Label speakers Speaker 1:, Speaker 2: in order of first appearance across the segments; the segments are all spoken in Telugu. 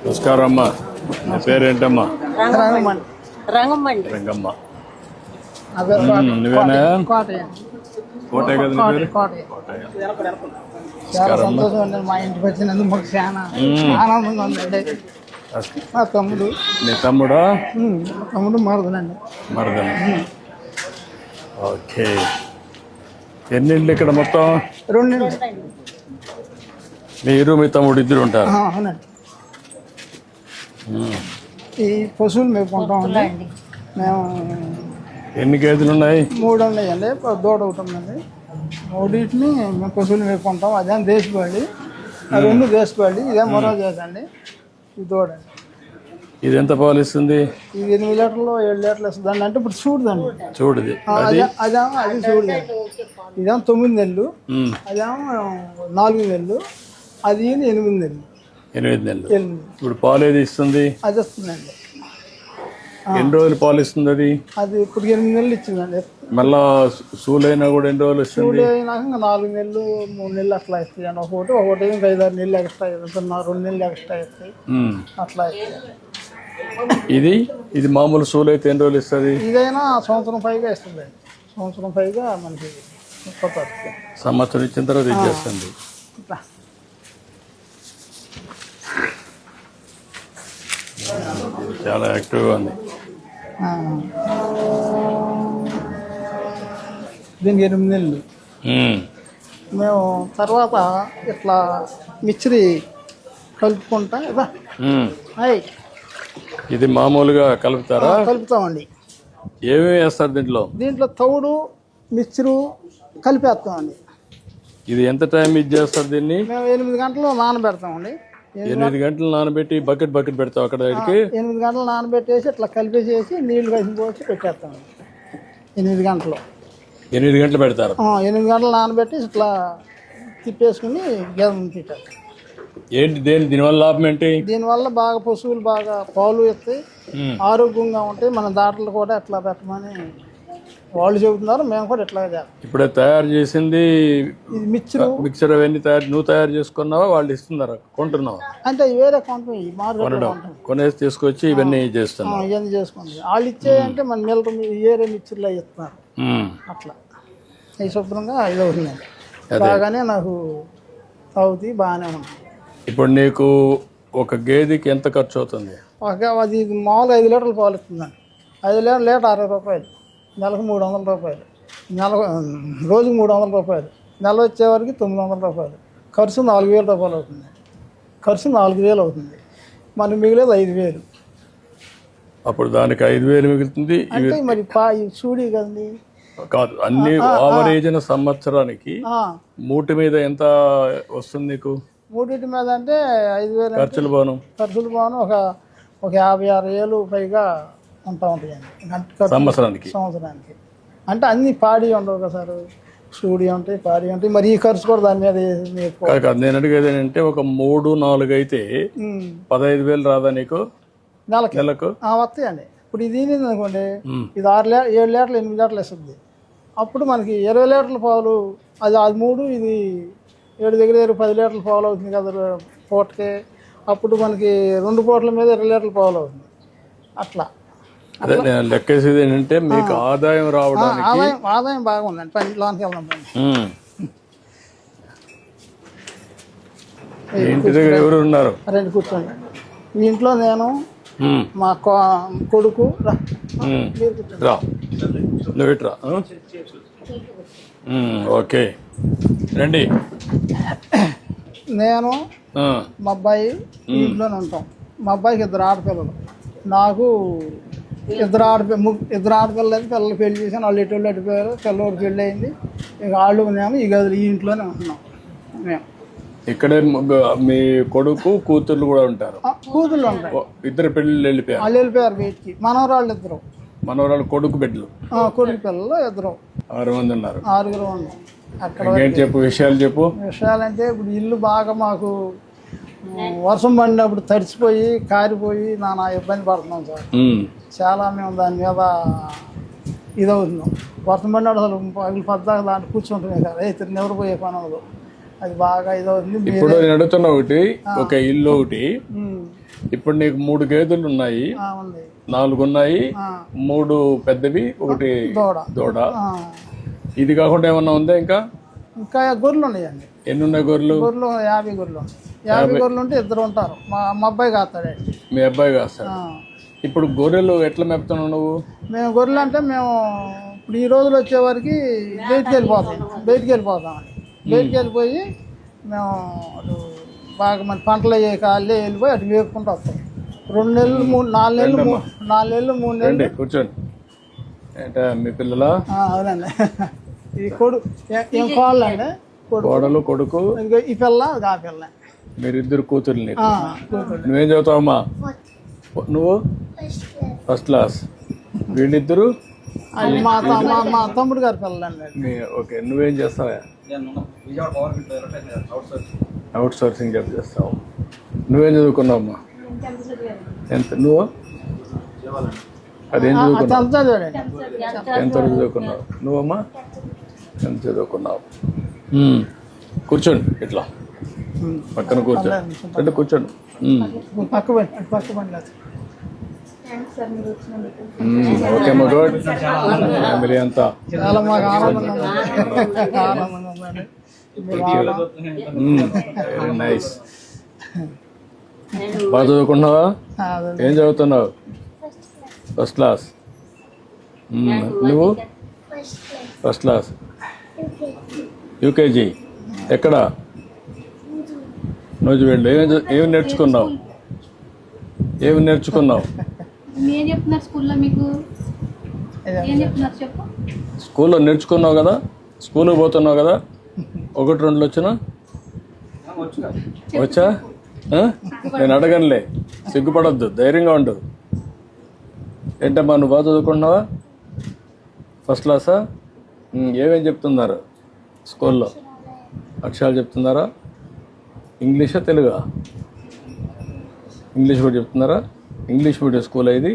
Speaker 1: నమస్కారం అమ్మా నీ పేరేంటమ్మా? రంగమ్మ. నువ్వేనా?
Speaker 2: కోటయ్య.
Speaker 1: కోటే కదా పేరు
Speaker 2: కోటయ్య మా ఇంటికి వచ్చినందుకు మాకు చాలా ఆనందంగా ఉందండి. మా తమ్ముడు.
Speaker 1: నీ తమ్ముడా?
Speaker 2: మా తమ్ముడు మరదనండి.
Speaker 1: మరదమ్మ ఓకే. ఎన్ని ఇళ్ళు ఇక్కడ మొత్తం?
Speaker 2: రెండు
Speaker 1: మీరు మీ తమ్ముడు ఇద్దరు ఉంటారు?
Speaker 2: అవునండి. ఈ పశువులు మేపుకుంటామండి మేము
Speaker 1: ఎన్ని గేదెలు ఉన్నాయి?
Speaker 2: మూడు ఉన్నాయండి దూడ ఒకటి ఉందండి. మూడింటిని మేము పశువులు మేపుకుంటాం అదేం దేశపాళి రెండు దేశపాళి ఇదే మరో చేసండి దూడ
Speaker 1: ఇది ఎంత పాలు ఇస్తుంది?
Speaker 2: ఇది ఎనిమిది లీటర్లు ఏడు లీటర్లు వస్తుందండి అంటే ఇప్పుడు చూడదండి.
Speaker 1: చూడది.
Speaker 2: అదే? అదేమో అది చూడలేదు. ఇదేమో తొమ్మిది నెలలు. అదేమో నాలుగు నెలలు. అది ఎనిమిది నెలలు.
Speaker 1: ఎనిమిది నెలలు. ఇప్పుడు పాలు ఏది ఇస్తుంది?
Speaker 2: అది వస్తుందండి.
Speaker 1: ఎన్ని రోజులు పాలు ఇస్తుంది అది?
Speaker 2: అది ఇప్పుడు ఎనిమిది నెలలు ఇచ్చిందండి.
Speaker 1: మళ్ళా సూలైనా కూడా ఎన్ని రోజులు ఇస్తుంది
Speaker 2: అయినాక ఇంకా నాలుగు నెలలు మూడు నెలలు అట్లా ఇస్తాయి అండి. ఒకటి ఒకటి ఇంకా ఐదారు నెలలు ఎక్స్ట్రా ఇస్తున్నా రెండు నెలలు ఎక్స్ట్రా
Speaker 1: మ్మ్.
Speaker 2: అట్లా ఇస్తాయి
Speaker 1: ఇది? ఇది మామూలు సూలు అయితే ఎన్ని రోజులు ఇస్తుంది?
Speaker 2: ఇదైనా సంవత్సరం పైగా ఇస్తుంది. సంవత్సరం పైగా మనకి.
Speaker 1: సంవత్సరం ఇచ్చిన తర్వాత ఇచ్చేస్తుంది. చాలా యాక్టివ్గా ఉంది.
Speaker 2: దీనికి ఎనిమిది నెలలు.
Speaker 1: మ్మ్.
Speaker 2: తర్వాత ఇట్లా మిక్చరీ కలుపుకుంటా ఇది?
Speaker 1: మామూలుగా కలుపుతారా?
Speaker 2: కలుపుతామండి.
Speaker 1: ఏమేమి వేస్తారు దీంట్లో?
Speaker 2: దీంట్లో తౌడు మిక్చరు కలిపేస్తామండి.
Speaker 1: ఇది ఎంత టైం ఇది చేస్తారు దీన్ని?
Speaker 2: మేము ఎనిమిది గంటలు నానబెడతామండి. ఎనిమిది-
Speaker 1: గంటలు నానబెట్టి బకెట్ బకెట్ పెడతాం అక్కడ దగ్గరికి?
Speaker 2: ఎనిమిది గంటలు నానబెట్టేసి ఇట్లా కలిపేసేసి నీళ్ళు కలిసి పోసి పెట్టేస్తామండి ఎనిమిది గంటలు.
Speaker 1: ఎనిమిది గంటలు పెడతారు.
Speaker 2: ఎనిమిది గంటలు నానబెట్టి ఇట్లా తిప్పేసుకుని గేదె
Speaker 1: ఏంటి దేని దీనివల్ల లాభం ఏంటి?
Speaker 2: దీనివల్ల బాగా పశువులు బాగా పాలు ఇస్తాయి. ఆరోగ్యంగా ఉంటాయి. మన దాటలు కూడా ఎట్లా పెట్టమని వాళ్ళు చెబుతున్నారు మేము కూడా ఇట్లా చేస్తాం
Speaker 1: ఇప్పుడే తయారు చేసింది
Speaker 2: మిక్చరు.
Speaker 1: మిక్సర్ అవన్నీ తయారు నువ్వు తయారు చేసుకున్నావా వాళ్ళు ఇస్తున్నారా? కొంటున్నావా?
Speaker 2: అంటే వేరే కొంటాం ఈ మార్కెట్లో కొంటాం
Speaker 1: కొనేసి తీసుకొచ్చి ఇవన్నీ చేస్తున్నావు
Speaker 2: ఇవన్నీ వాళ్ళు ఇచ్చేయంటే మన మిల్క ఏరే మిక్చర్లో ఇస్తున్నారు. అట్లా. ఈ శుభ్రంగా ఇది అవుతుందండి బాగానే నాకు తాగుతాయి బాగానే ఉంది.
Speaker 1: ఇప్పుడు నీకు ఒక గేదెకి ఎంత ఖర్చు అవుతుంది?
Speaker 2: ఒక అది మామూలుగా ఐదు లీటర్లు పాలు ఇస్తుందండి. ఐదు లీటర్ లీటర్ అరవై రూపాయలు. నెలకు మూడు వందల రూపాయలు. నెల రోజుకి మూడు వందల రూపాయలు. నెల వచ్చేవరకు తొమ్మిది వందల రూపాయలు. ఖర్చు నాలుగు వేల రూపాయలు అవుతుంది. ఖర్చు నాలుగు వేలు అవుతుంది. మనకి మిగిలేదు ఐదు వేలు.
Speaker 1: అప్పుడు దానికి ఐదు వేలు మిగులుతుంది.
Speaker 2: అంటే మరి పా చూడి కదండి
Speaker 1: కాదు అన్ని ఆవరేజ్న సంవత్సరానికి మూటి మీద ఎంత వస్తుంది నీకు?
Speaker 2: మూడింటి మీద అంటే ఐదు వేలు
Speaker 1: ఖర్చులు బాను.
Speaker 2: ఖర్చులు బాను ఒక ఒక యాభై ఆరు వేలు పైగా ఉంటా ఉంటాయండి
Speaker 1: సంవత్సరానికి.
Speaker 2: సంవత్సరానికి. అంటే అన్ని పాడి ఉండవు కదా సార్? సూడి ఉంటాయి పాడి ఉంటాయి మరి ఈ ఖర్చు కూడా దాని మీద
Speaker 1: నేను అడిగేది ఏంటంటే ఒక మూడు నాలుగు అయితే పదహైదు వేలు రాదా నీకు?
Speaker 2: నెలకి.
Speaker 1: నెలకు?
Speaker 2: వస్తాయండి. ఇప్పుడు ఇది అనుకోండి. ఇది ఆరు లీ ఏడు లీటర్లు ఎనిమిది లీటర్లు ఇస్తుంది అప్పుడు మనకి ఇరవై లీటర్ల పాలు అది అది మూడు ఇది ఏడు దగ్గర దగ్గర పది లీటర్ల పాలు అవుతుంది కదా పూటకి. అప్పుడు మనకి రెండు పూటల మీద ఇరవై లీటర్ల పాలు అవుతుంది. అట్లా.
Speaker 1: అదే నేను లెక్కేసేది ఏంటంటే మీకు ఆదాయం రావడానికి
Speaker 2: ఆదాయం ఆదాయం బాగుందండి. పని లోనికి వెళ్దాం పని
Speaker 1: ఉమ్. మీ ఇంటి దగ్గర ఎవరు ఉన్నారు?
Speaker 2: రెండు కూర్చోండి. మీ ఇంట్లో నేను
Speaker 1: ఉమ్.
Speaker 2: మా కొ- కొడుకు రా.
Speaker 1: ఉమ్.
Speaker 2: మీరు కూర్చోండి.
Speaker 1: రా. నువ్వు ఆ? Um, okay. రండి.
Speaker 2: నేను
Speaker 1: ఆ,
Speaker 2: మా అబ్బాయి ఇంట్లోనే ఉంటాం. మా అబ్బాయికి ఇద్దరు ఆడపిల్లలు. నాకు ఇద్దరు ఆడపి ము- ఇద్దరు ఆడపిల్లలు అయితే పిల్లలు పెళ్ళి చేశాను వాళ్ళు ఎటు వాళ్ళు అడిపోయారు పిల్లవాడు పెళ్ళి అయింది. ఇక వాళ్ళు మేము ఈ గదులు ఈ ఇంట్లోనే ఉంటున్నాం. మేము
Speaker 1: ఇక్కడే మీ కొడుకు కూతుర్లు కూడా ఉంటారు.
Speaker 2: ఉంటాయి
Speaker 1: ఓ, ఇద్దరు పెళ్ళిళ్ళు వెళ్ళిపోయారు.
Speaker 2: వాళ్ళు వెళ్ళిపోయారు బయటికి. మనవరాళ్ళు ఇద్దరు.
Speaker 1: మనవరాలు కొడుకు బిడ్డలు.
Speaker 2: కొడుకు పిల్లలు ఇద్దరు.
Speaker 1: ఆరు మంది ఉన్నారు.
Speaker 2: ఆరుగురు ఉన్నాం అక్కడ
Speaker 1: చెప్పు? విషయాలు చెప్పు.
Speaker 2: విషయాలంటే ఇప్పుడు ఇల్లు బాగా మాకు వర్షం పడినప్పుడు తడిచిపోయి కారిపోయి నానా ఇబ్బంది పడుతున్నాం సార్. చాలా మేము దాని మీద ఇది అవుతుంది వర్షం పడినాడు అసలు పగిలి పద్దాక దాంట్లో కూర్చుంటుంది కదా ఇతరు నిద్రపోయే పని అవ్వదు అది బాగా ఇది అవుతుంది
Speaker 1: ఇప్పుడు నేను అడుగుతున్న ఒకటి ఒక ఇల్లు ఒకటి. ఇప్పుడు నీకు మూడు గేదెలు ఉన్నాయి. నాలుగు ఉన్నాయి. మూడు పెద్దవి ఒకటి
Speaker 2: దూడ.
Speaker 1: ఇది కాకుండా ఏమన్నా ఉందా ఇంకా?
Speaker 2: ఇంకా గొర్రెలు ఉన్నాయండి.
Speaker 1: ఎన్ని ఉన్నాయి గొర్రెలు?
Speaker 2: గొర్రెలు యాభై గొర్రెలు. యాభై గొర్రెలు ఉంటే ఇద్దరు ఉంటారు. మా మా అబ్బాయి కాస్తాడండి.
Speaker 1: మీ అబ్బాయి కాస్తాడు. ఇప్పుడు గొర్రెలు ఎట్లా మేపుతున్నావు నువ్వు?
Speaker 2: మేము గొర్రెలు అంటే మేము ఇప్పుడు ఈ రోజులు వచ్చేవారికి బయటికి వెళ్ళిపోతాం బయటికి వెళ్ళిపోతాం బయటికి వెళ్ళిపోయి మేము అటు బాగా మంది పంటలు అయ్యే కాళ్ళే వెళ్ళిపోయి అటు వేపుకుంటూ వస్తాం. రెండు నెలలు మూడు నాలుగు నెలలు మూ- నాలుగు నెలలు మూడు నెలలు.
Speaker 1: రండి కూర్చోండి. ఏంటా మీ పిల్లల?
Speaker 2: ఆ, అవునండి. ఈ కొడు ఏ- ఏం కోళ్ళండి? కొడు
Speaker 1: కోడలు కొడుకు?
Speaker 2: ఈ పిల్ల అది ఆ పిల్ల.
Speaker 1: మీరిద్దరు కూతుర్లు నీకు.
Speaker 2: ఆ, కూతురు
Speaker 1: నువ్వేం చదువుతావమ్మా? నువ్వు? ఫస్ట్ క్లాస్ వీళ్ళిద్దరు?
Speaker 2: మా తమ్ముడు గారి పిల్లండి
Speaker 1: మీ ఓకే నువ్వేం చేస్తావా? అవుట్ సోర్సింగ్ జాబ్ చేస్తావు. నువ్వేం చదువుకున్నావమ్మా? ఎంత నువ్వు? అదేం చదువుకున్నావు? ఎంత వరకు చదువుకున్నావు. నువ్వమ్మా? ఎంత చదువుకున్నావు. కూర్చోండి ఇట్లా. పక్కన కూర్చోండి. అంటే కూర్చోండి.
Speaker 2: పక్క పక్క.
Speaker 1: Okay good. ఫ్యామిలీ అంతా.
Speaker 2: చాలా మాకు ఆనందంగా ఆనందంగా
Speaker 1: నైస్ బాగా చదువుకున్నావా. ఏం చదువుతున్నావు? First class. నువ్వు? ఫస్ట్ క్లాస్ యూకేజీ ఎక్కడ? రోజు వెళ్ళు ఏమి నేర్చుకున్నావు? ఏమి నేర్చుకున్నావు?
Speaker 3: ఏం చెప్తున్నారు స్కూల్లో మీకు? ఏం చెప్తున్నారు చెప్పు.
Speaker 1: స్కూల్లో నేర్చుకున్నావు కదా స్కూల్కి పోతున్నావు కదా ఒకటి రెండు వచ్చినా? వచ్చా? నేను అడగనులే సిగ్గుపడద్దు ధైర్యంగా ఉండు. ఏంటమ్మా నువ్వు బాగా చదువుకుంటున్నావా? ఫస్ట్ క్లాసా ఏమేం చెప్తున్నారు స్కూల్లో? అక్షరాలు చెప్తున్నారా? ఇంగ్లీషా తెలుగా? ఇంగ్లీష్ కూడా చెప్తున్నారా? ఇంగ్లీష్ మీడియం స్కూల్ ఇది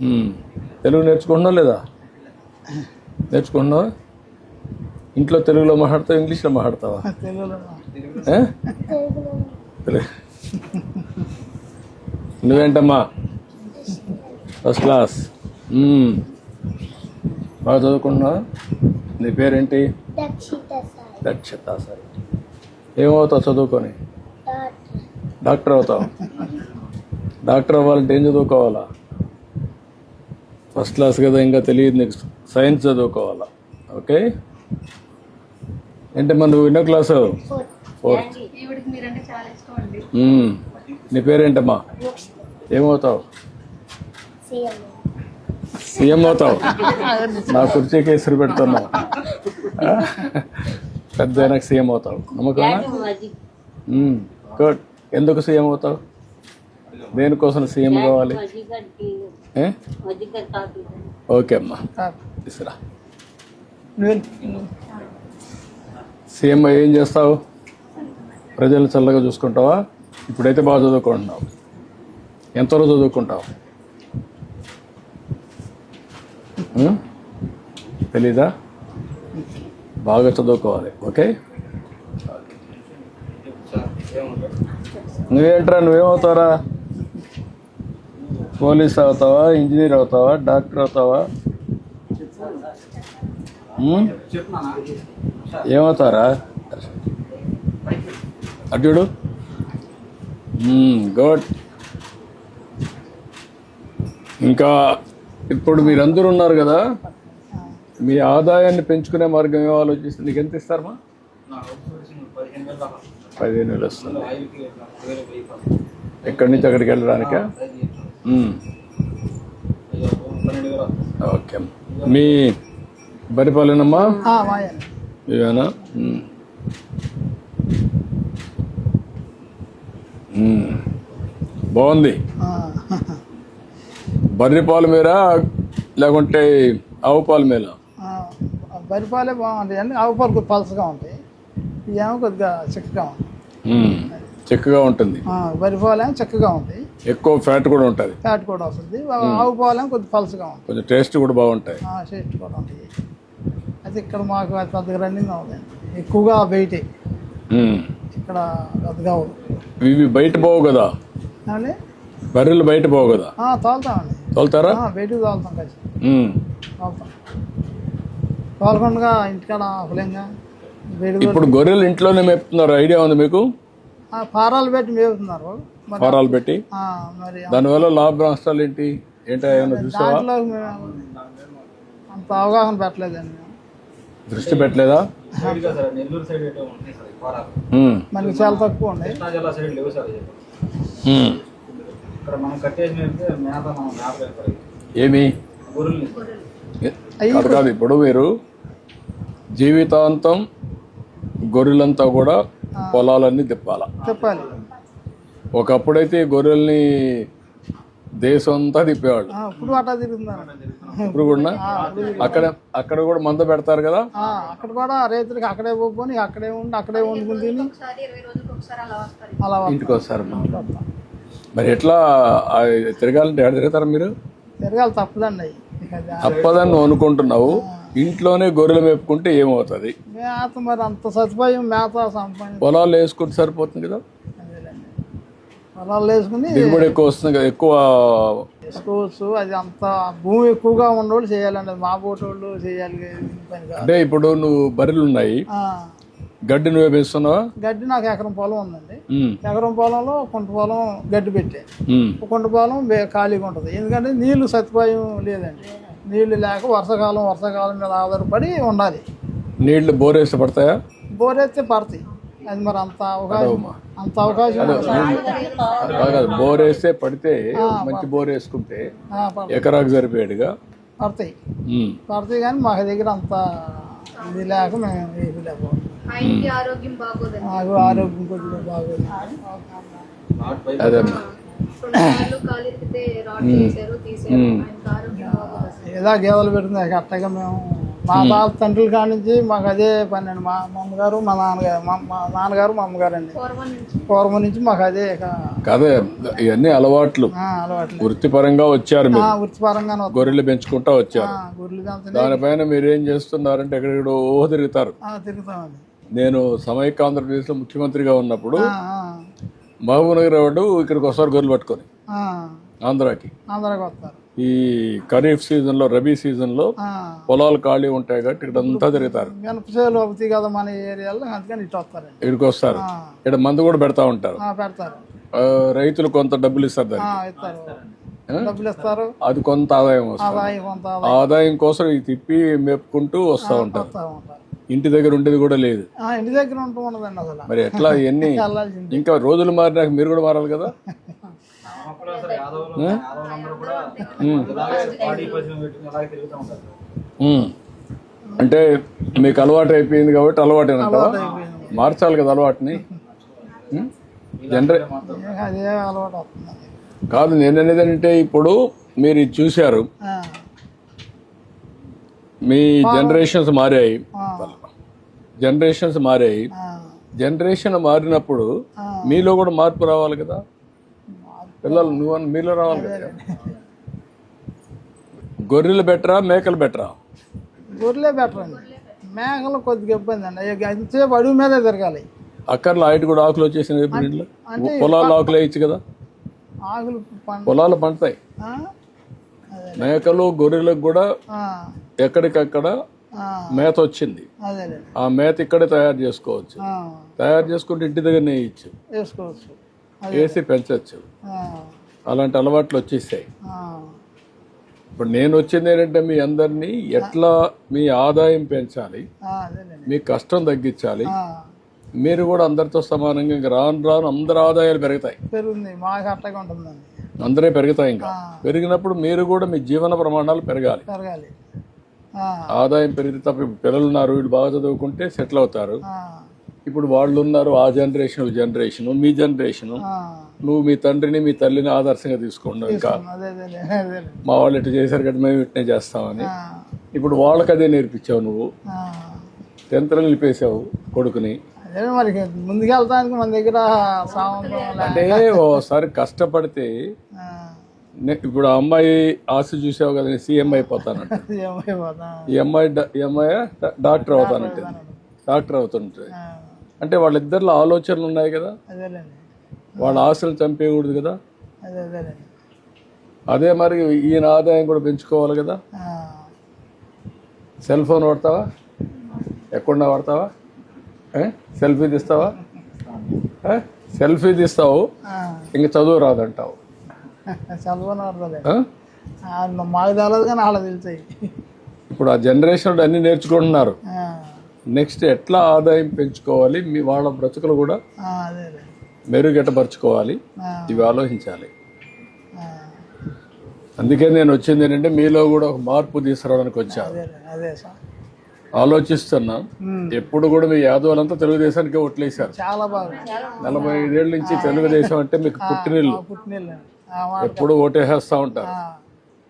Speaker 1: ఉమ్, తెలుగు నేర్చుకుంటున్నావు లేదా? నేర్చుకుంటున్నావా? ఇంట్లో తెలుగులో మాట్లాడతావా ఇంగ్లీష్లో మాట్లాడతావా. నువ్వేంటమ్మా? First class. బాగా చదువుకుంటున్నావా? నీ పేరేంటి? దక్షిత సరే ఏమవుతావు చదువుకొని? డాక్టర్ అవుతావు. డాక్టర్ అవ్వాలంటే ఏం చదువుకోవాలా? ఫస్ట్ క్లాస్ కదా ఇంకా తెలియదు నీకు సైన్స్ చదువుకోవాలా? ఓకే ఏంటమ్మా నువ్వు ఎన్నో క్లాసు ఫోర్త్. నీ పేరేంటమ్మా? ఏమవుతావు? సీఎం అవుతావు. నా కుర్చీకి ఎసురు పెడుతున్నావు? పెద్ద సీఎం అవుతావు. నమ్మకమా గుడ్ ఎందుకు సీఎం అవుతావు? దేనికోసం సీఎం కావాలి? ఓకే అమ్మా. తీసురా.
Speaker 2: నువ్వు.
Speaker 1: సీఎం ఏం చేస్తావు? ప్రజలు చల్లగా చూసుకుంటావా? ఇప్పుడైతే బాగా చదువుకుంటున్నావు. ఎంతలో చదువుకుంటావు? తెలీదా? బాగా చదువుకోవాలి ఓకే? నువ్వేంట్రా? నువ్వేమవుతారా పోలీస్ అవుతావా ఇంజనీర్ అవుతావా డాక్టర్ అవుతావా? ఏమవుతారా? అడ్డు గుడ్. ఇంకా ఇప్పుడు మీరందరూ ఉన్నారు కదా? మీ ఆదాయాన్ని పెంచుకునే మార్గం ఏమో ఆలోచిస్తుంది నీకు ఎంత ఇస్తారమ్మా? పదిహేను వేలు వస్తుంది. ఎక్కడి నుంచి అక్కడికి వెళ్ళడానికా? ఓకే. మీ బరిపాలెనమ్మా ఇవేనా. బాగుంది. బర్రె పాలు మీద లేకుంటే ఆవు పాలు మీద
Speaker 2: బరిపాలే బాగుంటాయి అండి ఆవు పాలు కొద్దిగా పలసగా ఉంటాయి. ఇవేమో కొద్దిగా చిక్కగా
Speaker 1: మ్మ్. చిక్కగా ఉంటుంది.
Speaker 2: బరిపాలేమో చిక్కగా ఉంటాయి.
Speaker 1: ఎక్కువ ఫ్యాట్ కూడా ఉంటుంది.
Speaker 2: ఫ్యాట్ కూడా వస్తుంది. ఆవు పాలేమో కొద్ది పలుసగా ఉంటుంది.
Speaker 1: కొంచెం టేస్ట్ కూడా బాగుంటాయి.
Speaker 2: టేస్ట్ కూడా ఉంటుంది. అయితే ఇక్కడ మాకు అది పెద్దగా రన్నింగ్ అవుతుంది ఎక్కువగా బయటే. ఇక్కడ పెద్దగా
Speaker 1: ఇవి బయట పోవు కదా? బర్రెలు బయట పోవు కదా?
Speaker 2: తోలుతామండి.
Speaker 1: తోలుతారా?
Speaker 2: బయటికి తోలుతాం కలిసి. తోలుతాం. తోలకుండా ఇంటికాడ ఆఫలంగా
Speaker 1: ఇప్పుడు గొర్రెలు ఇంట్లోనే మేపుతున్నారు. ఐడియా ఉంది మీకు?
Speaker 2: పారాలు పెట్టి మేపుతున్నారు
Speaker 1: ఫారాలు పెట్టి.
Speaker 2: ఆ, మరి
Speaker 1: దానివల్ల లాభ నష్టాలు ఏంటి? ఏంటో ఏమైనా చూసావా?
Speaker 2: అంత అవగాహన పెట్టలేదండి.
Speaker 1: దృష్టి పెట్టలేదా.
Speaker 2: మనకి చాలా తక్కువ ఉన్నాయి.
Speaker 1: ఏమి? కాదు కాదు ఇప్పుడు మీరు జీవితాంతం గొర్రెలంతా కూడా పొలాలన్నీ తిప్పాల?
Speaker 2: చెప్పాలి
Speaker 1: ఒకప్పుడైతే గొర్రెల్ని దేశం అంతా తిప్పేవాళ్ళు
Speaker 2: ఇప్పుడు అట్టా తిరుగుతున్నారు.
Speaker 1: ఇప్పుడు కూడా? అక్కడ అక్కడ కూడా మంద పెడతారు కదా?
Speaker 2: ఆ, అక్కడ కూడా రైతులకి అక్కడే పోని అక్కడే ఉండి అక్కడే వండుకుని తిని
Speaker 3: అలా
Speaker 1: ఇంటికి వస్తారు. మరి ఎట్లా తిరగాలంటే ఎక్కడ తిరుగుతారు మీరు?
Speaker 2: తిరగాలి తప్పదండి
Speaker 1: తప్పదని నువ్వు అనుకుంటున్నావు. ఇంట్లోనే గొర్రెలు మేపుకుంటే ఏమవుతుంది?
Speaker 2: మేత మరి అంత సదుపాయం మేత సంపాదించి
Speaker 1: పొలాలు వేసుకుంటే సరిపోతుంది కదా.
Speaker 2: పొలాలు వేసుకుని
Speaker 1: దిగుబడి ఎక్కువ వస్తుంది కదా ఎక్కువ
Speaker 2: వేసుకోవచ్చు. అది అంత భూమి ఎక్కువగా ఉన్నోళ్ళు చేయాలండి. మా పోటోళ్ళు చేయాలి ఈ పని కాదు.
Speaker 1: అంటే ఇప్పుడు నువ్వు బర్రెలు ఉన్నాయి.
Speaker 2: ఆ,
Speaker 1: గడ్డి నువ్వే పెంచుతున్నావా
Speaker 2: గడ్డి నాకు ఎకరం పొలం ఉందండి.
Speaker 1: ఉమ్,
Speaker 2: ఎకరం పొలంలో కొంట పొలం గడ్డి పెట్టే.
Speaker 1: ఉమ్,
Speaker 2: కొంట పొలం బే- ఖాళీగా ఉంటుంది. ఎందుకంటే నీళ్ళు సదుపాయం లేదండి. నీళ్ళు లేక వర్షాకాలం వర్షాకాలం మీద ఆధారపడి ఉండాలి.
Speaker 1: నీళ్ళు బోరేసి పడతాయా?
Speaker 2: బోరెత్తే పడతాయి. అది మరి అంత అవకాశం అంత అవకాశం.
Speaker 1: బాగా బోరేస్తే పడితే మంచి బోర్ వేసుకుంటే ఎకరాకు సరిపోయాడుగా?
Speaker 2: పడతాయి. పడతాయి కానీ మా దగ్గర అంత ఇది లేక మేము లేకపోతే
Speaker 3: ఆయనకి ఆరోగ్యం
Speaker 2: ఆరోగ్యం కొద్దిగా బాగోదు.
Speaker 1: అదమ్మా
Speaker 3: అసలు.
Speaker 2: ఏదో గేదెలు పెడుతుంది అట్టగా మేము మా బాబు తండ్రుల కాడ నుంచి మాకు అదే పని అండి. మా మా అమ్మగారు మా నాన్నగారు మా మా నాన్నగారు మా అమ్మగారు అండి.
Speaker 3: పూర్వం నుంచి.
Speaker 2: మాకు అదే
Speaker 1: కాదే ఇవన్నీ అలవాట్లు. వృత్తిపరంగా వచ్చారు
Speaker 2: వస్తాం.
Speaker 1: గొర్రెలు పెంచుకుంటా వచ్చారు.
Speaker 2: గుర్రెలు దాంతో
Speaker 1: దానిపైన మీరు ఏం చేస్తున్నారంటే ఎక్కడెక్కడో తిరుగుతారు.
Speaker 2: తిరుగుతామండి.
Speaker 1: నేను సమైక్య ఆంధ్రప్రదేశ్లో ముఖ్యమంత్రిగా ఉన్నప్పుడు మహబూబ్ నగర్ వాడు ఇక్కడికి వస్తారు గొర్రెలు పట్టుకొని.
Speaker 2: ఆ,
Speaker 1: ఆంధ్రాకి.
Speaker 2: ఆంధ్రాకి వస్తారు.
Speaker 1: ఈ ఖరీఫ్ సీజన్లో రబీ సీజన్లో
Speaker 2: ఆ,
Speaker 1: పొలాలు ఖాళీ ఉంటాయి కాబట్టి ఇక్కడ అంతా తిరుగుతారు. ఇక్కడికి వస్తారు. ఇక్కడ మందు కూడా పెడతా ఉంటారు. రైతులు కొంత డబ్బులు ఇస్తారు దానికి. అది కొంత ఆదాయం వస్తుంది.
Speaker 2: ఆదాయం
Speaker 1: కోసం ఇది తిప్పి మేపుకుంటూ వస్తూ ఉంటారు. ఇంటి దగ్గర ఉండేది కూడా లేదు.
Speaker 2: ఇంటి దగ్గర
Speaker 1: మరి ఎట్లా ఇవన్నీ? ఇంకా రోజులు మారినాక మీరు కూడా మారాలి కదా? అంటే మీకు అలవాటు అయిపోయింది కాబట్టి అలవాటు మార్చాలి కదా అలవాటుని? జనరే కాదు నేను అనేది అంటే ఇప్పుడు మీరు ఇది చూశారు. మీ జనరేషన్స్ మారాయి. జనరేషన్స్ మారాయి. జనరేషన్ మారినప్పుడు. మీలో కూడా మార్పు రావాలి కదా? పిల్లలు నువ్వు మీలో రావాలి కదా. గొర్రెలు బెటరా మేకలు బెటరా?
Speaker 2: గొర్రెలే బెటర్ అండి. మేకలు కొద్దిగా ఇబ్బంది అండి. ఎంతసేపు అడుగు మీదే తిరగాలి.
Speaker 1: అక్కర్లో ఆయట కూడా ఆకులు వచ్చేసినాయి ఇప్పుడు ఇంట్లో. పొలాలు ఆకులు వేయచ్చు కదా.
Speaker 2: ఆకులు
Speaker 1: పొలాలు పండుతాయి. మేకలు గొర్రెలకు కూడా ఎక్కడికక్కడ మేత వచ్చింది. ఆ మేత ఇక్కడే తయారు చేసుకోవచ్చు. తయారు చేసుకుంటే ఇంటి దగ్గర వేయచ్చు.
Speaker 2: వేసుకోవచ్చు.
Speaker 1: వేసి పెంచవచ్చు అలాంటి అలవాట్లు వచ్చేసాయి. ఇప్పుడు నేను వచ్చింది ఏంటంటే మీ అందరినీ ఎట్లా మీ ఆదాయం పెంచాలి మీ కష్టం తగ్గించాలి మీరు కూడా అందరితో సమానంగా ఇంకా రాను రాను అందరి ఆదాయాలు పెరుగుతాయి. అందరే పెరుగుతాయి ఇంకా. పెరిగినప్పుడు మీరు కూడా మీ జీవన ప్రమాణాలు పెరగాలి. ఆదాయం పెరిగితే తప్ప పిల్లలు ఉన్నారు వీళ్ళు బాగా చదువుకుంటే సెటిల్ అవుతారు. ఇప్పుడు వాళ్ళు ఉన్నారు ఆ జనరేషన్ జనరేషన్ మీ జనరేషన్ నువ్వు మీ తండ్రిని మీ తల్లిని ఆదర్శంగా తీసుకోండి ఇంకా. మా వాళ్ళు ఇట్లా చేశారు కాబట్టి మేము ఇట్నే చేస్తామని. ఇప్పుడు వాళ్ళకి అదే నేర్పించావు నువ్వు. టెన్త్లో నిలిపేశావు కొడుకుని.
Speaker 2: అదే మరి ముందుకెళ్తానికి మన దగ్గర సామంతం లే-
Speaker 1: అంటే ఓసారి కష్టపడితే ఇప్పుడు ఆ అమ్మాయి ఆశ చూసావు కదా నేను సీఎం అయిపోతానంట. ఈ అమ్మాయి ఈ అమ్మాయి? డాక్టర్ అవుతానంటే. డాక్టర్ అవుతుంటే.
Speaker 2: ఆ,
Speaker 1: అంటే వాళ్ళిద్దరిలో ఆలోచనలు ఉన్నాయి కదా? వాళ్ళ ఆశలు చంపేయకూడదు కదా?
Speaker 2: అదే
Speaker 1: మరి ఈయన ఆదాయం కూడా పెంచుకోవాలి కదా? సెల్ ఫోన్ వాడతావా? ఎక్కడ వాడతావా? సెల్ఫీ తీస్తావా? సెల్ఫీ తీస్తావు? ఇంక చదువు రాదంటావు?
Speaker 2: మాకు తెలియదు కానీ వాళ్ళకి తెలుస్తాయి.
Speaker 1: ఇప్పుడు ఆ జనరేషన్ అన్ని నేర్చుకుంటున్నారు. నెక్స్ట్ ఎట్లా ఆదాయం పెంచుకోవాలి మీ వాళ్ళ బ్రతుకులు కూడా
Speaker 2: ఆ,
Speaker 1: ఇవి ఆలోచించాలి. అందుకే నేను వచ్చింది ఏంటంటే మీలో కూడా ఒక మార్పు తీసుకురావడానికి వచ్చాను ఆలోచిస్తున్నా. ఎప్పుడు కూడా మీ యాదవులంతా తెలుగుదేశానికి ఓట్లేశారు. నలభై ఐదేళ్ళ నుంచి తెలుగుదేశం అంటే మీకు పుట్టినిల్లు. ఎప్పుడు ఓటేసేస్తా ఉంటారు.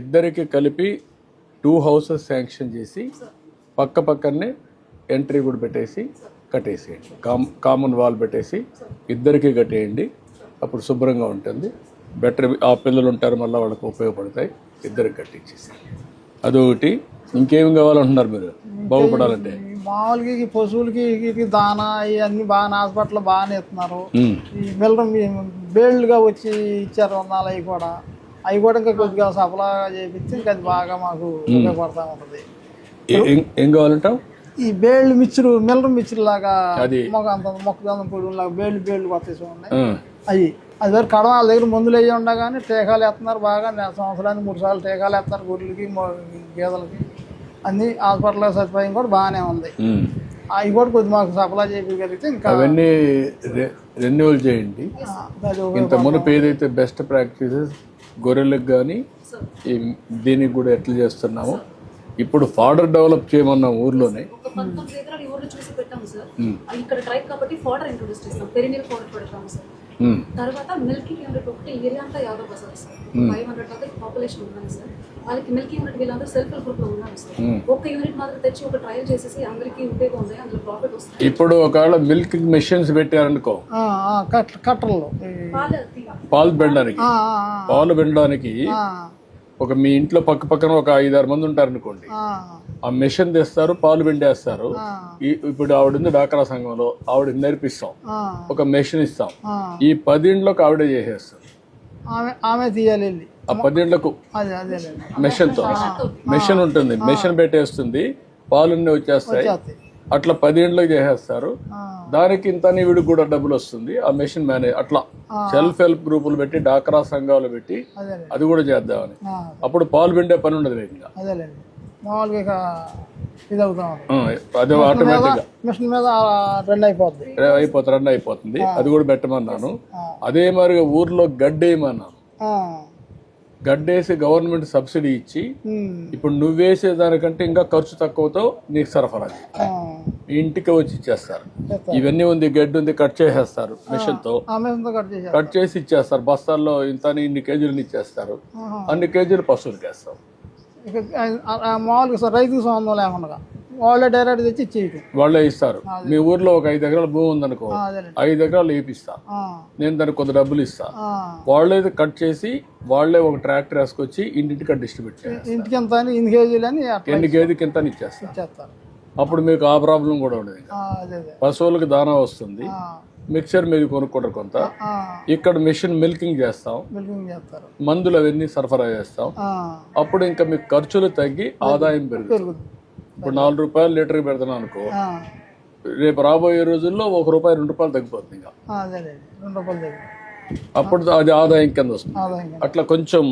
Speaker 1: ఇద్దరికి కలిపి టూ హౌసెస్ శాంక్షన్ చేసి పక్క పక్కనే ఎంట్రీ కూడా పెట్టేసి కట్టేసేయండి. కామ్ కామన్ వాల్ పెట్టేసి ఇద్దరికి కట్టేయండి. అప్పుడు శుభ్రంగా ఉంటుంది. బెటర్ ఆ పిల్లలు ఉంటారు మళ్ళీ వాళ్ళకి ఉపయోగపడతాయి. ఇద్దరికి కట్టించేసి అదొకటి. ఇంకేం కావాలంటున్నారు మీరు? బాగుపడాలంటే?
Speaker 2: మామూలుగా పశువులకి దానా ఇవన్నీ బాగా హాస్పిటల్ బాగానే ఇస్తున్నారు. ఈ మిల్లరం బేళ్ళుగా వచ్చి ఇచ్చారు అవి కూడా. అవి కూడా ఇంకా కొద్దిగా సఫలాగా చేపించి ఇంకా అది బాగా మాకు ఉపయోగపడతా ఉంటుంది.
Speaker 1: ఏ- కావాలంటావు?
Speaker 2: ఈ బేళ్ళు మిక్చరు మిల్లరం మిక్చర్ లాగా
Speaker 1: అది.
Speaker 2: మొగ అంత మొక్కజొన్న పొడి లాగా బేళ్ళు బేళ్ళు కొట్టేసి ఉన్నాయి. అవి. అది వరకు కడవ వాళ్ళ దగ్గర మందులు అయ్యి ఉండా కానీ టీకాలు వేస్తున్నారు బాగా. సంవత్సరానికి మూడు సార్లు టీకాలు వేస్తారు గొర్రెలకి గేదెలకి. అన్ని హాస్పిటల్ సదుపాయం కూడా బాగానే ఉంది. అవి కూడా కొద్ది మాకు సప్లై చేయగలిగితే ఇంకా
Speaker 1: అవన్నీ రెన్యువల్ చేయండి. ఇంత మునుపు ఏదైతే బెస్ట్ ప్రాక్టీసెస్ గొర్రెలకు కానీ దీనికి కూడా ఎట్లా చేస్తున్నామో? ఇప్పుడు ఫాడర్ డెవలప్ చేయమన్నాం ఊర్లోనే
Speaker 4: ఈ ఇక్కడ ట్రైబ్ కాబట్టి ఫోడర్ ఇంట్రొడ్యూస్ చేస్తాం. ఫోడర్ పెడతాము సార్. తర్వాత మిల్కింగ్ యూనిట్ ఒకటి ఏరియా అంతా Yadav Bazar sir five hundred దాకా పాపులేషన్ ఉన్నాను సార్. వాళ్ళకి మిల్కింగ్ యూనిట్ వీళ్ళందరూ సెల్ఫ్ హెల్ప్ గ్రూప్లో ఉన్నారు సార్. ఒక యూనిట్ మాత్రం తెచ్చి ఒక ట్రయల్ చేసేసి అందరికీ ఉపయోగం ఉంది అందులో ప్రాఫిట్ వస్తుంది
Speaker 1: ఇప్పుడు ఒకవేళ మిల్క్ మెషిన్స్ పెట్టారనుకో
Speaker 2: ఆ, ఆ, కట్ కట్టర్లు. ఈ-
Speaker 4: పాలు
Speaker 1: పెండడానికి.
Speaker 2: ఆ, ఆ,
Speaker 1: పాలు పెండడానికి
Speaker 2: ఆ,
Speaker 1: ఒక మీ ఇంట్లో పక్క పక్కన ఒక ఐదారు మంది ఉంటారనుకోండి
Speaker 2: ఆ,
Speaker 1: మెషిన్ తెస్తారు పాలు పిండేస్తారు. ఇప్పుడు ఆవిడ ఉంది డాక్రా సంఘంలో ఆవిడ నేర్పిస్తాం. ఒక మెషిన్ ఇస్తాం. ఈ పదింట్లోకి ఆవిడే చేసేస్తారు.
Speaker 2: ఆమె తీయాలి
Speaker 1: ఆ పదింట్లకు
Speaker 2: మెషిన్తో
Speaker 1: మెషిన్ ఉంటుంది. మెషిన్ పెట్టేస్తుంది. పాలున్నీ వచ్చేస్తాయి.
Speaker 2: చేస్తాయి.
Speaker 1: అట్లా పదింట్లోకి చేసేస్తారు. దానికి ఇంత వీడికి కూడా డబ్బులు వస్తుంది. ఆ మెషిన్ మేనేజ్ అట్లా. సెల్ఫ్ హెల్ప్ గ్రూపులు పెట్టి డాక్రా సంఘాలు పెట్టి అది కూడా చేద్దామని. అప్పుడు పాలు పిండే పని ఉండదు ఇంకా
Speaker 2: మామూలుగా ఇక ఇది అవుతా
Speaker 1: అదే ఆటోమేటిక్
Speaker 2: మిషన్ మీద రెండు అయిపోద్ది.
Speaker 1: అయిపోతుంది రన్ అయిపోతుంది. అది కూడా పెట్టమన్నాను. అదే మరి ఊర్లో గడ్డేయమన్నాను. గడ్డేసి గవర్నమెంట్ సబ్సిడీ ఇచ్చి ఇప్పుడు నువ్వేసే దానికంటే ఇంకా ఖర్చు తక్కువతో నీకు సరఫరా ఇంటికి వచ్చి ఇచ్చేస్తారు.
Speaker 2: చేస్తారు.
Speaker 1: ఇవన్నీ ఉంది గడ్డి ఉంది కట్ చేసేస్తారు
Speaker 2: మిషన్తో కట్
Speaker 1: చేసి ఇచ్చేస్తారు. బస్తాల్లో ఇంత ఇన్ని కేజీలు ఇచ్చేస్తారు. అన్ని కేజీలు పశువులకి వేస్తాం
Speaker 2: ఇక మామూలుగా రైతుకు సంబంధం లేకుండా వాళ్ళే డైరెక్ట్ తెచ్చి ఇచ్చేయటం.
Speaker 1: వాళ్ళే ఇస్తారు. మీ ఊర్లో ఒక ఐదు ఎకరాల భూమి ఉందనుకో ఐదు ఎకరాలు వేపిస్తా. నేను దానికి కొంత డబ్బులు ఇస్తా. వాళ్ళే కట్ చేసి వాళ్ళే ఒక ట్రాక్టర్ వేసుకొచ్చి ఇంటింటికి డిస్ట్రిబ్యూట్ చేస్తారు
Speaker 2: ఇంటికి ఎంత అని ఇన్ని కేజీలు అని
Speaker 1: ఎన్ని కేజీకి ఎంత ఇచ్చేస్తారు. అప్పుడు మీకు ఆ ప్రాబ్లం కూడా ఉండదు. పశువులకు దానా వస్తుంది. మిక్సర్ మీరు కొనుక్కుంటారు కొంత. ఇక్కడ మిషన్ మిల్కింగ్ చేస్తాం. మందులు అవన్నీ సరఫరా చేస్తాం. అప్పుడు ఇంకా మీకు ఖర్చులు తగ్గి ఆదాయం పెరుగుతుంది. ఇప్పుడు నాలుగు రూపాయలు లీటర్కి పెడుతున్నాను అనుకో రేపు రాబోయే రోజుల్లో ఒక రూపాయి రెండు రూపాయలు తగ్గిపోతుంది ఇంకా. అప్పుడు అది ఆదాయం కింద వస్తుంది. అట్లా కొంచెం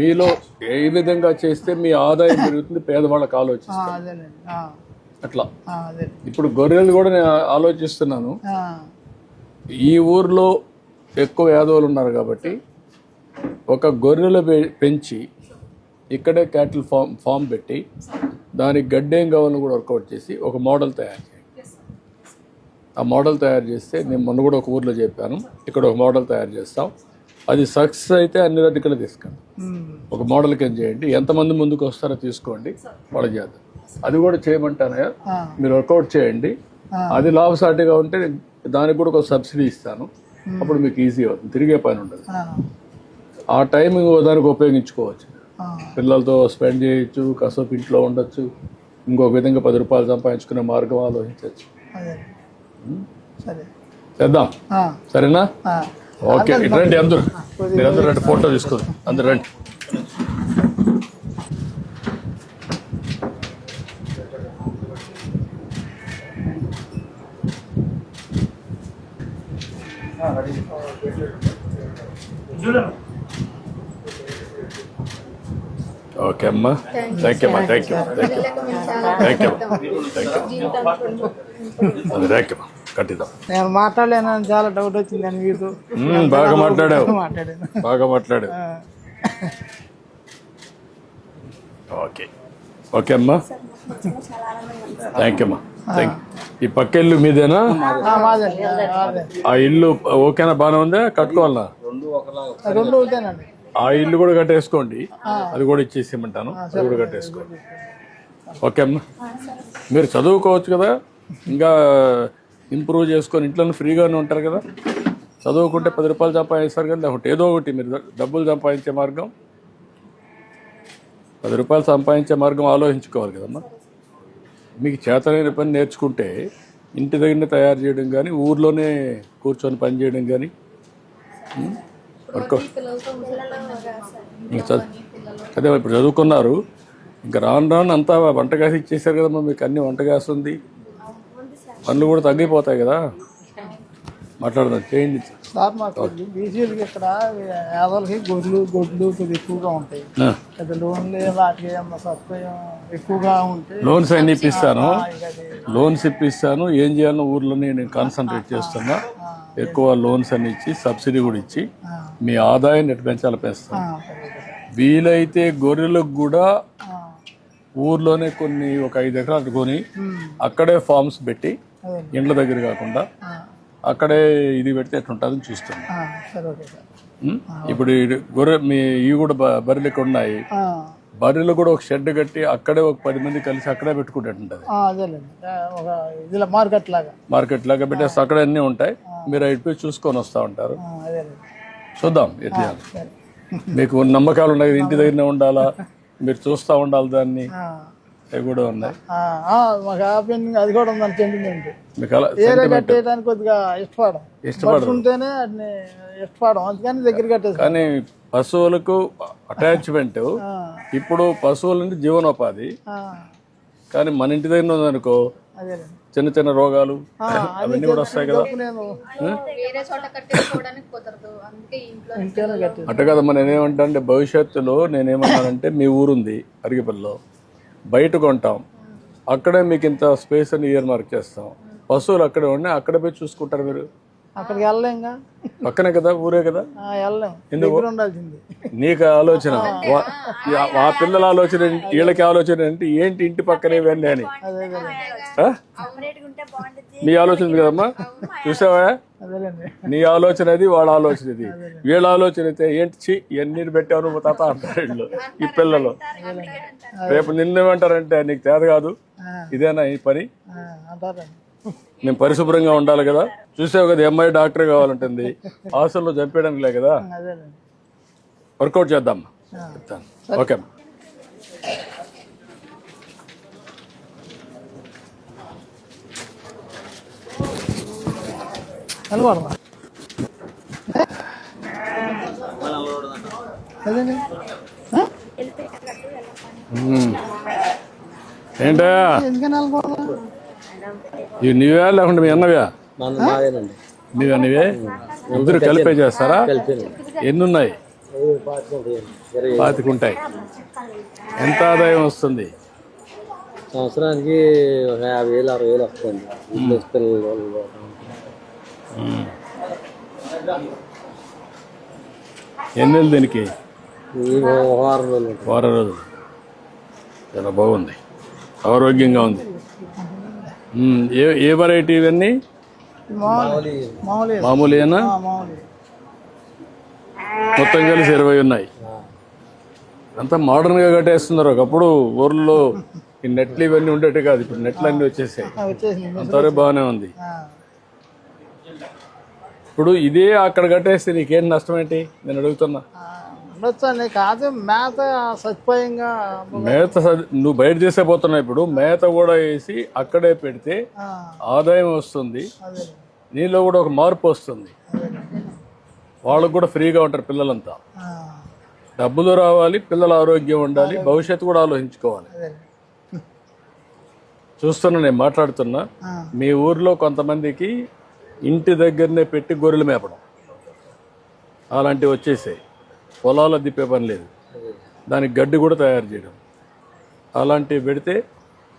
Speaker 1: మీలో ఏ విధంగా చేస్తే మీ ఆదాయం పెరుగుతుంది పేదవాళ్ళకి ఆలోచిస్తారు అట్లా. ఇప్పుడు గొర్రెలు కూడా నేను ఆలోచిస్తున్నాను. ఈ ఊర్లో ఎక్కువ యాదవులు ఉన్నారు కాబట్టి ఒక గొర్రెలు పె- పెంచి ఇక్కడే క్యాటిల్ ఫామ్ ఫామ్ పెట్టి దానికి గడ్డేం కావాలని కూడా వర్కౌట్ చేసి ఒక మోడల్ తయారు చేయండి ఆ మోడల్ తయారు చేస్తే నేను మొన్న కూడా ఒక ఊర్లో చెప్పాను ఇక్కడ ఒక మోడల్ తయారు చేస్తాం. అది సక్సెస్ అయితే అన్ని తీసుకెళ్ళి
Speaker 2: ఉమ్,
Speaker 1: ఒక మోడల్ కింద చేయండి ఎంతమంది ముందుకు వస్తారో తీసుకోండి వాళ్ళు చేద్దాం అది కూడా చేయమంటానయ్యా. మీరు వర్కౌట్ చేయండి. అది లాభసాటిగా ఉంటే దానికి కూడా ఒక సబ్సిడీ ఇస్తాను. అప్పుడు మీకు ఈజీ అవుతుంది. తిరిగే పని ఉండదు.
Speaker 2: ఆ,
Speaker 1: టైం దానికి ఉపయోగించుకోవచ్చు. పిల్లలతో స్పెండ్ చేయొచ్చు కాసేపు ఇంట్లో ఉండొచ్చు ఇంకొక విధంగా పది రూపాయలు సంపాదించుకునే మార్గం ఆలోచించవచ్చు చేద్దాం. సరేనా. ఓకే ఇటు రండి అందరూ. మీరు అందరూ రండి ఫోటో తీసుకోండి. అందరూ రండి. ఓకే అమ్మా. థ్యాంక్ యూ అమ్మా. Thank you thank you thank you thank you అది థ్యాంక్ యూ కట్టిద్దాం
Speaker 2: నేను మాట్లాడలేనని చాలా డౌట్ వచ్చింది అని మీకు.
Speaker 1: బాగా మాట్లాడావు. బాగా మాట్లాడు
Speaker 2: ఆ,
Speaker 1: ఓకే. ఓకే అమ్మా. థ్యాంక్ యూ అమ్మా. థ్యాంక్ ఈ పక్క ఇల్లు మీదేనా?
Speaker 2: ఆ
Speaker 1: ఇల్లు ఓకేనా? బాగానే ఉందా? కట్టుకోవాలనా?
Speaker 5: రెండు ఒకలాగా
Speaker 2: ఆ,
Speaker 1: ఇల్లు కూడా కట్టేసుకోండి. అది కూడా ఇచ్చేసేయమంటాను అది కూడా కట్టేసుకోండి. ఓకే అమ్మా. మీరు చదువుకోవచ్చు కదా. ఇంకా ఇంప్రూవ్ చేసుకొని ఇంట్లో ఫ్రీగానే ఉంటారు కదా. చదువుకుంటే పది రూపాయలు సంపాదిస్తారు కదా. లేకుంటే ఏదో ఒకటి మీరు డబ్బులు సంపాదించే మార్గం. పది రూపాయలు సంపాదించే మార్గం ఆలోచించుకోవాలి కదమ్మా. మీకు చేతనైన పని నేర్చుకుంటే ఇంటి దగ్గరనే తయారు చేయడం కానీ ఊర్లోనే కూర్చొని పని చేయడం కానీ వర్కౌట్. ఇంకా చదువు అదే ఇప్పుడు చదువుకున్నారు. ఇంకా రాను రాను అంతా వంట గ్యాస్ ఇచ్చేసారు కదమ్మా మీకు అన్ని వంట గ్యాస్ ఉంది. పనులు కూడా తగ్గిపోతాయి కదా. మాట్లాడదాం చేయండి.
Speaker 2: సార్ మాకు బీసీలకి ఇక్కడ యాదవులకి గొడ్లు గొడ్లు ఎక్కువగా ఉంటాయి. లోన్లు వాటికి ఏమన్నా సదుపాయం ఎక్కువగా ఉంటే
Speaker 1: లోన్స్ అన్ని ఇప్పిస్తాను. లోన్స్ ఇప్పిస్తాను. ఏం చేయాలో ఊర్లోనే నేను కాన్సన్ట్రేట్ చేస్తున్నా. ఎక్కువ లోన్స్ అన్ని ఇచ్చి సబ్సిడీ కూడా ఇచ్చి మీ ఆదాయాన్ని ఎటు పెంచాలి పెంచుతాను. వీలైతే గొర్రెలకు కూడా ఊర్లోనే కొన్ని ఒక ఐదు ఎకరాలు కొని అక్కడే ఫార్మ్స్ పెట్టి ఇండ్ల దగ్గర కాకుండా అక్కడే ఇది పెడితే ఎట్లుంటుందని చూస్తాను? ఇప్పుడు గొర్రె మీ ఇవి కూడా బర్రెలు ఇక్కడ ఉన్నాయి బర్రెలు కూడా ఒక షెడ్ కట్టి అక్కడే ఒక పది మంది కలిసి అక్కడే పెట్టుకుంటుంటది
Speaker 2: అదేలేండి. మార్కెట్ లాగా.
Speaker 1: మార్కెట్ లాగా పెట్టేస్తే అక్కడ అన్నీ ఉంటాయి. మీరు అటు పోయి చూసుకొని వస్తూ ఉంటారు. చూద్దాం ఎట్లా మీకు నమ్మకాలు ఉన్నాయి ఇంటి దగ్గరనే ఉండాలా? మీరు చూస్తూ ఉండాలి దాన్ని. అవి కూడా ఉన్నాయి.
Speaker 2: అది కూడా ఉందని
Speaker 1: మీకు అలా
Speaker 2: కట్టేయడానికి కొద్దిగా ఇష్టపడం
Speaker 1: ఇష్టపడరు.
Speaker 2: పట్టుకుంటేనే వాటిని ఇష్టపడం అందుకని దగ్గర కట్టేసి
Speaker 1: కానీ పశువులకు అటాచ్మెంట్. ఇప్పుడు పశువుల నుండి జీవనోపాధి. కానీ మన ఇంటి దగ్గర ఉందనుకో చిన్న చిన్న రోగాలు అవన్నీ కూడా వస్తాయి కదా. అట్ట కదమ్మా నేనేమంటా అంటే భవిష్యత్తులో నేనేమన్నానంటే మీ ఊరుంది అరిగిపల్లిలో. బయట కొంటాం. అక్కడే మీకు ఇంత స్పేస్ అని ఇయర్ మార్క్ చేస్తాం. పశువులు అక్కడే ఉన్నాయి అక్కడ పోయి చూసుకుంటారు మీరు.
Speaker 2: అక్కడికి వెళ్ళలేంగా
Speaker 1: పక్కనే కదా ఊరే కదా?
Speaker 2: ఉండాల్సింది.
Speaker 1: నీకు ఆలోచన. వా- ఆ- పిల్లల ఆలోచన? వీళ్ళకి ఆలోచన ఏంటి? ఏంటి ఇంటి పక్కనే ఇవన్నీ అని? మీ ఆలోచన ఉంది కదమ్మా? చూసావా?
Speaker 2: అదేలేండి.
Speaker 1: నీ ఆలోచన అది వాళ్ళ ఆలోచన ఇది వీళ్ళ ఆలోచన అయితే ఏంటి? చి ఇవన్నీ పెట్టావు నువ్వు తాత అంటారు వీళ్ళు. ఈ పిల్లలు. రేపు నిన్నేమంటారంటే నీకు తేద కాదు. ఇదేనా ఈ పని? మేము పరిశుభ్రంగా ఉండాలి కదా. చూసావు కదా అమ్మాయి డాక్టర్ కావాలంటుంది. హాస్టల్లో చంపేయడానికి లే కదా. వర్కౌట్ చేద్దాం. చెప్తాను. ఓకే. ఏంటా ఇవి నీవే లేకుంటే మీ అన్నవే?
Speaker 5: మాదేనండి.
Speaker 1: నీవే నీవే ఇద్దరు కలిపే చేస్తారా? ఎన్ని ఉన్నాయి పాతికుంటాయి. ఎంత ఆదాయం వస్తుంది?
Speaker 5: సంవత్సరానికి ఒక యాభై వేలు అరవై వేలు వస్తుంది. పిల్లలు.
Speaker 1: ఎన్ని దీనికి?
Speaker 5: వారం రోజులు.
Speaker 1: వారం రోజులు. చాలా బాగుంది. ఆరోగ్యంగా ఉంది. ఏ ఏ వెరైటీ ఇవన్నీ?
Speaker 2: మామూలు. మామూలు.
Speaker 1: మామూలేనా?
Speaker 2: మామూలు.
Speaker 1: మొత్తం కలిసి ఇరవై ఉన్నాయి. అంతా మోడర్న్గా కట్టేస్తున్నారు. ఒకప్పుడు ఊర్లో ఈ నెట్లు ఇవన్నీ ఉండేవి కాదు. ఇప్పుడు నెట్లు అన్నీ వచ్చేసాయి. అంతవరకు బాగానే ఉంది. ఇప్పుడు ఇదే అక్కడ కట్టేస్తే నీకేం నష్టం ఏంటి? నేను అడుగుతున్నా.
Speaker 2: ఆ, ఉండొచ్చండి. కాదు మేత సదుపాయంగా
Speaker 1: మేత నువ్వు బయట చేసే పోతున్నావు ఇప్పుడు. మేత కూడా వేసి అక్కడే పెడితే ఆదాయం వస్తుంది. నీలో కూడా ఒక మార్పు వస్తుంది. వాళ్ళకు కూడా ఫ్రీగా ఉంటారు పిల్లలంతా. డబ్బులు రావాలి పిల్లల ఆరోగ్యం ఉండాలి భవిష్యత్తు కూడా ఆలోచించుకోవాలి. చూస్తున్నా నేను మాట్లాడుతున్నా. మీ ఊర్లో కొంతమందికి ఇంటి దగ్గరనే పెట్టి గొర్రెలు మేపడం. అలాంటివి వచ్చేసాయి. పొలాలు దిప్పే పని లేదు. దానికి గడ్డి కూడా తయారు చేయడం. అలాంటివి పెడితే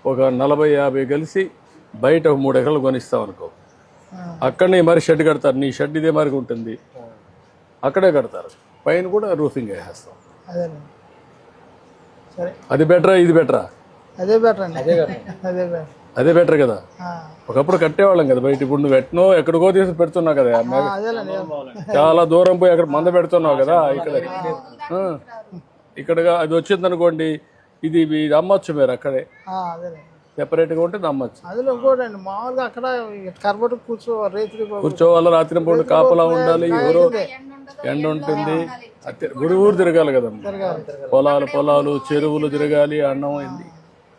Speaker 1: ఒక నలభై యాభై కలిసి బయట ఒక మూడు ఎకరాలు కొనిస్తాం అనుకో. అక్కడనే మరి షెడ్ కడతారు. నీ షెడ్ ఇదే మరి ఉంటుంది. అక్కడే కడతారు. పైన కూడా రూఫింగ్ వేసేస్తాం.
Speaker 2: అదే సరే.
Speaker 1: అది బెటరా? ఇది బెటరా?
Speaker 2: అదే బెటర్ అండి అదే బెటర్.
Speaker 1: అదే బెటర్ కదా. ఒకప్పుడు కట్టేవాళ్ళం కదా బయట ఇప్పుడు నువ్వు ఎట్నో ఎక్కడికో తీసి పెడుతున్నావు కదా చాలా దూరం పోయి అక్కడ మంద పెడుతున్నావు కదా ఇక్కడ. ఆ. ఇక్కడగా అది వచ్చింది అనుకోండి ఇది ఇది అమ్మొచ్చు మీరు అక్కడే.
Speaker 2: ఆ, అదేలేండి
Speaker 1: సెపరేట్గా ఉంటే అమ్మొచ్చు
Speaker 2: అందులో మామూలుగా అక్కడ కూర్చో రైతులు
Speaker 1: కూర్చోవాలి రాత్రి పూట కాపలా ఉండాలి ఎవరో ఎండ ఉంటుంది. అత్తే- ఊరు తిరగాలి కదా పొలాలు పొలాలు చెరువులు తిరగాలి అన్నం అయింది.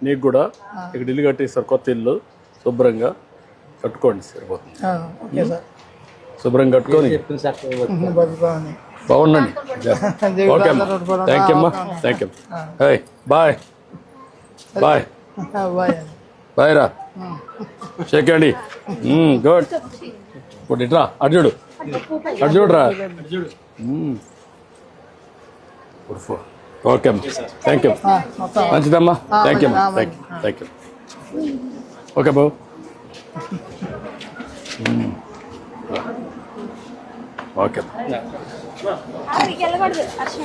Speaker 1: మీకు కూడా ఇక్కడ ఇల్లు కట్టిస్తారు కొత్త ఇల్లు శుభ్రంగా కట్టుకోండి సరిపోతుంది
Speaker 2: ఆ, ఓకే సార్.
Speaker 1: శుభ్రంగా కట్టుకొని. బాగుండండి ఓకే అమ్మా. థ్యాంక్ యూ అమ్మా. Thank you hi bye bye
Speaker 2: bye
Speaker 1: రా. చెక్కండి గుడ్ ఇట్రా అటు చూడు. అటు చూడరా. గుడ్ ఫోర్ ఓకే అమ్మా. థ్యాంక్ యూ
Speaker 2: మొత్తం.
Speaker 1: మంచిదమ్మా. థ్యాంక్ యూ అమ్మా thank you thank you okay Babu. Okay
Speaker 3: అక్కడికి వెళ్ళకూడదు హర్ష